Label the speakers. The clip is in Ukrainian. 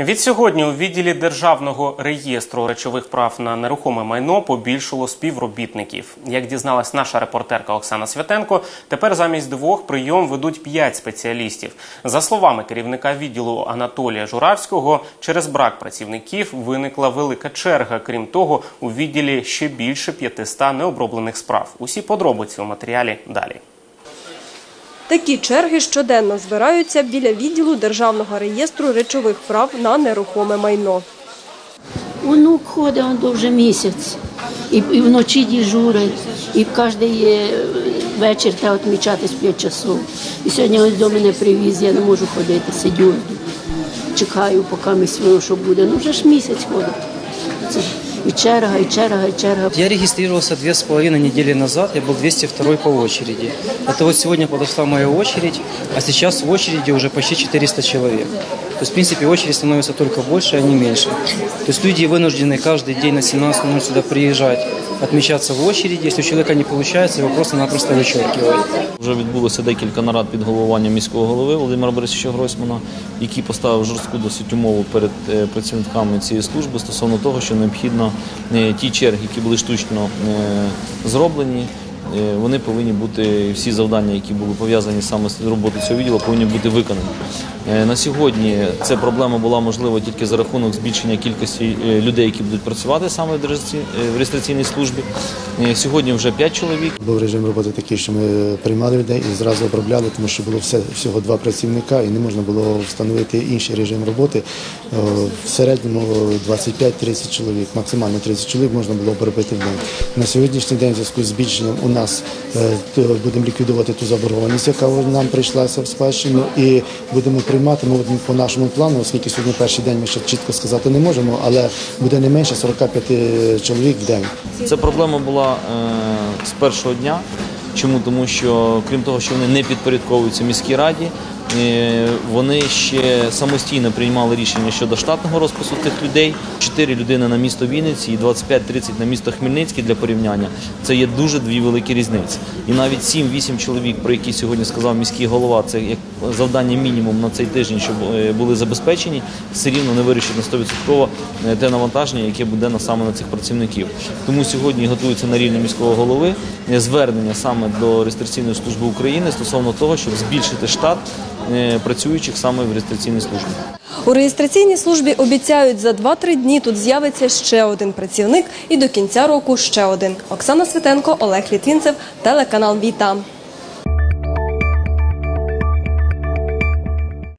Speaker 1: Від сьогодні у відділі Державного реєстру речових прав на нерухоме майно побільшало співробітників. Як дізналась наша репортерка Оксана Святенко, тепер замість двох прийом ведуть п'ять спеціалістів. За словами керівника відділу Анатолія Журавського, через брак працівників виникла велика черга. Крім того, у відділі ще більше 500 необроблених справ. Усі подробиці у матеріалі далі.
Speaker 2: Такі черги щоденно збираються біля відділу Державного реєстру речових прав на нерухоме майно.
Speaker 3: Онук ходить он вже місяць. І, вночі дежурить, і кожен вечір треба відмічати з 5 часов. І сьогодні ось до мене привіз, я не можу ходити, сидю, чекаю, поки ми свого, що буде. Ну вже ж місяць ходить Це і черга, і черга, і черга.
Speaker 4: Я регистрировался две с половиной недели назад, я был 202 по очереди. Это вот сегодня подошла моя очередь, а сейчас в очереди уже почти 400 человек. То есть, в принципе, очередь становится только больше, а не меньше. То есть люди вынуждены каждый день на 17 минут сюда приезжать, отмечаться в очереди. Если у человека не получается, его просто-напросто вычеркивают.
Speaker 5: Вже відбулося декілька нарад під головуванням міського голови Володимира Борисовича Гройсмана, який поставив жорстку досить умову перед е, працівниками цієї служби стосовно того, що необхідно е, ті черги, які були штучно е, зроблені. е, Вони повинні бути всі завдання, які були пов'язані саме з роботою цього відділу, повинні бути виконані. Е, На сьогодні ця проблема була можлива тільки за рахунок збільшення кількості е, людей, які будуть працювати саме в е, реєстраційній службі. Сьогодні вже 5 чоловік.
Speaker 6: Був режим роботи такий, що ми приймали людей і зразу обробляли, тому що було все, всього два працівника і не можна було встановити інший режим роботи. В середньому 25-30 чоловік, максимально 30 чоловік можна було обробити в день. На сьогоднішній день в зв'язку з збільшенням у нас будемо ліквідувати ту заборгованість, яка нам прийшлася в спадщину, і будемо приймати ну, по нашому плану, оскільки сьогодні перший день ми ще чітко сказати не можемо, але буде не менше 45 чоловік в день.
Speaker 5: Ця проблема була е, з першого дня. Чому? Тому що крім того, що вони не підпорядковуються міській раді, е, вони ще самостійно приймали рішення щодо штатного розпису тих людей. Чотири людини на місто Вінниці і 25-30 на місто Хмельницький для порівняння. Це є дуже дві великі різниці. І навіть 7-8 чоловік, про які сьогодні сказав міський голова, це як завдання мінімум на цей тиждень, щоб е, були забезпечені, все рівно не вирішить на 100% е, те навантаження, яке буде на саме на цих працівників. Тому сьогодні готується на рівні міського голови е, звернення саме до реєстраційної служби України стосовно того, щоб збільшити штат працюючих саме в реєстраційній службі.
Speaker 2: У реєстраційній службі обіцяють, за 2-3 дні тут з'явиться ще один працівник і до кінця року ще один. Оксана Світенко, Олег Літвінцев, телеканал Віта.